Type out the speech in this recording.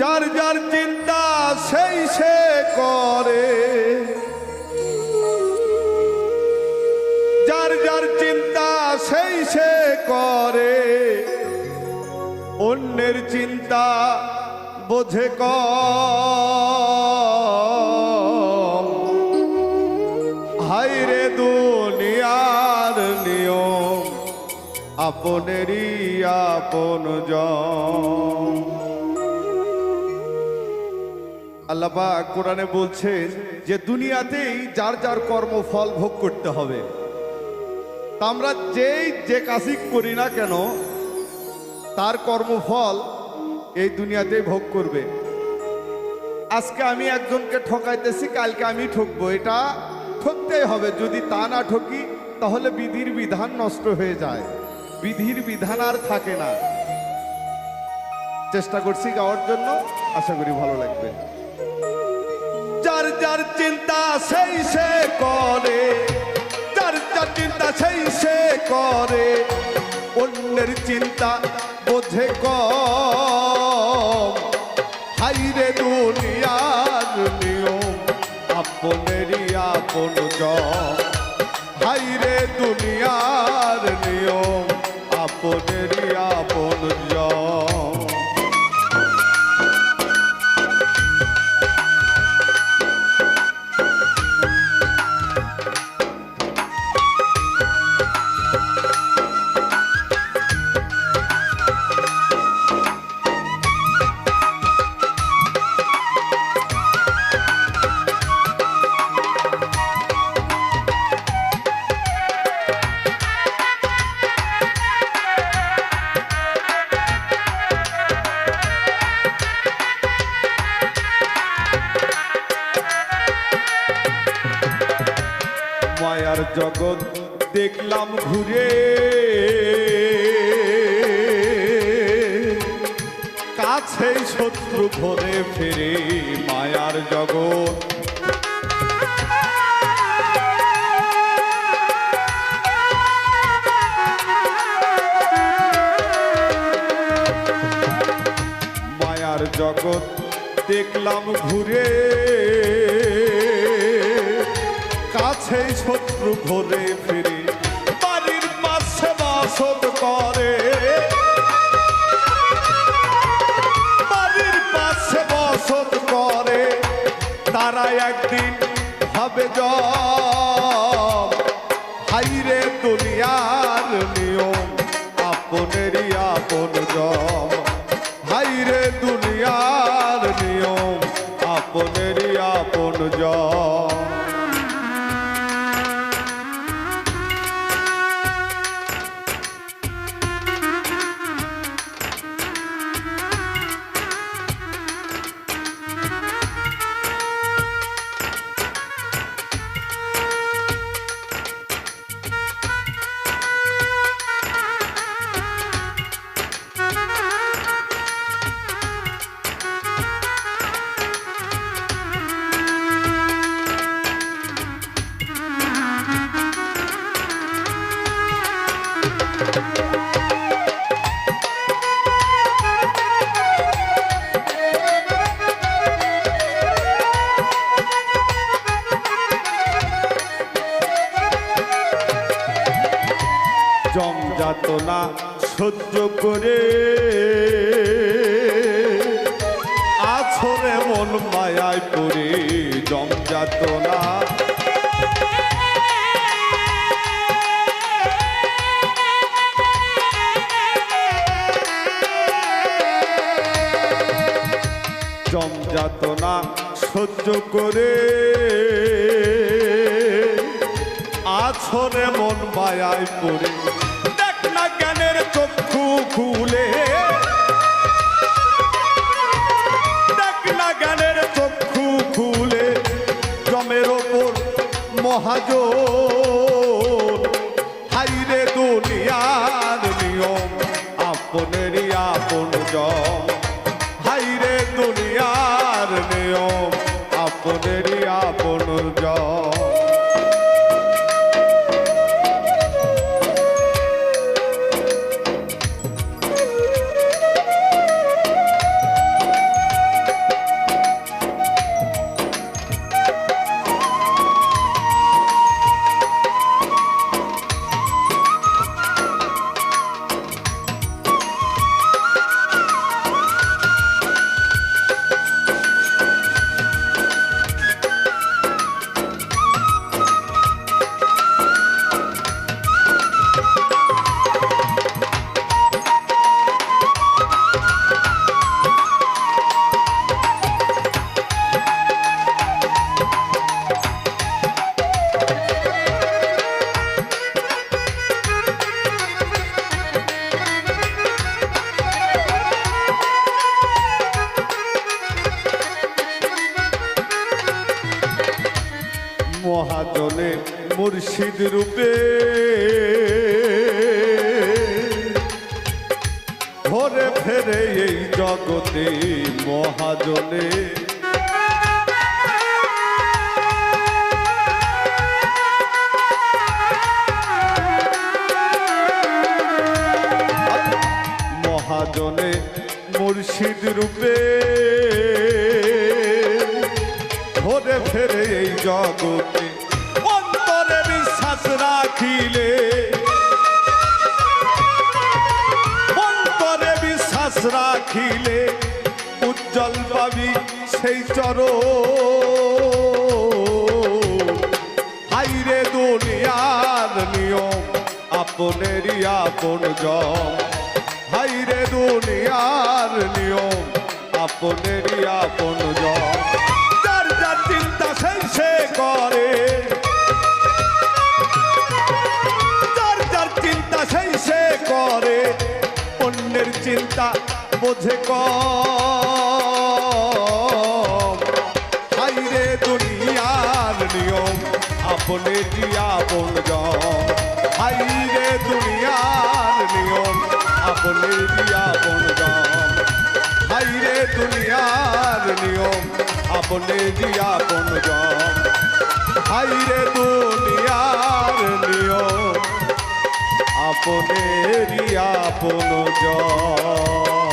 যার যার চিন্তা সেই সে করে। যার যার চিন্তা সেই সে করে। অন্যের চিন্তা বোঝে কম। হাইরে দুনিয়ার নিয়ম, আপনেরই আপন জন আল্লাপা কোরআনে বলছেন যে দুনিয়াতেই যার যার কর্মফল ভোগ করতে হবে। তা আমরা যেই যে কাজই করি না কেন, তার কর্মফল এই দুনিয়াতেই ভোগ করবে। আজকে আমি একজনকে ঠকাইতেছি, কালকে আমি ঠকবো। এটা ঠকতেই হবে। যদি তা না ঠকি, তাহলে বিধির বিধান নষ্ট হয়ে যায়। বিধির বিধান আর থাকে না। চেষ্টা করছি গাওয়ার জন্য। আশা করি ভালো লাগবে। যার চিন্তা সেই সে করে। যার যার চিন্তা সেই সে করে। অন্যের চিন্তা বোঝে কম। হাইরে দুনিয়ার নিয়ম, আপনেরই আপন জন হাইরে দুনিয়ার মায়ার জগৎ দেখলাম ঘুরে। কাছে শত্রু ভরে ফেরে মায়ার জগৎ। মায়ার জগৎ দেখলাম ঘুরে। শত্রু ঘরে ফিরে, বাড়ির পাশে বাসত করে। বাড়ির পাশে বসত করে, তারা একদিন হবে হাইরে দুনিয়ার নিয়ম, আপনেরই আপন জম হাইরে দুনিয়ার নিয়ম, আপনেরই আপন জম সহ্য করে। আছরে মন মায়ায় পড়ে জম যাতনা জম যাতনা সহ্য করে। আছরে মন মায়ায় পড়ে না চক্ষু খুলে। না চক্ষু খুলে জমের ওপর মহাজ হাইরে দুনিয়ার নিয়ম আপনেরই আপন জম মুর্শিদ রূপে। ঘরে ফেরে এই জগতে মহাজনে। মহাজনে মুর্শিদ রূপে। ঘরে ফেরে এই জগতে রাখিলে। অন্তরে বিশ্বাস রাখিলে, উজ্জ্বল পাবি সেই চর হাইরে দুনিয়ার নিয়ম, আপনেরই আপন জন হাইরে দুনিয়ার নিয়ম, আপনেরই আপন জন বোঝে কম। হাইরে দুনিয়ার নিয়ম, আপনে আপন জন হাইরে দুনিয়ার নিয়ম, আপনে আপন জন হাইরে দুনিয়ার নিয়ম, আপনে আপন জন হাইরে দুনিয়ার নিয়ম, আপন জন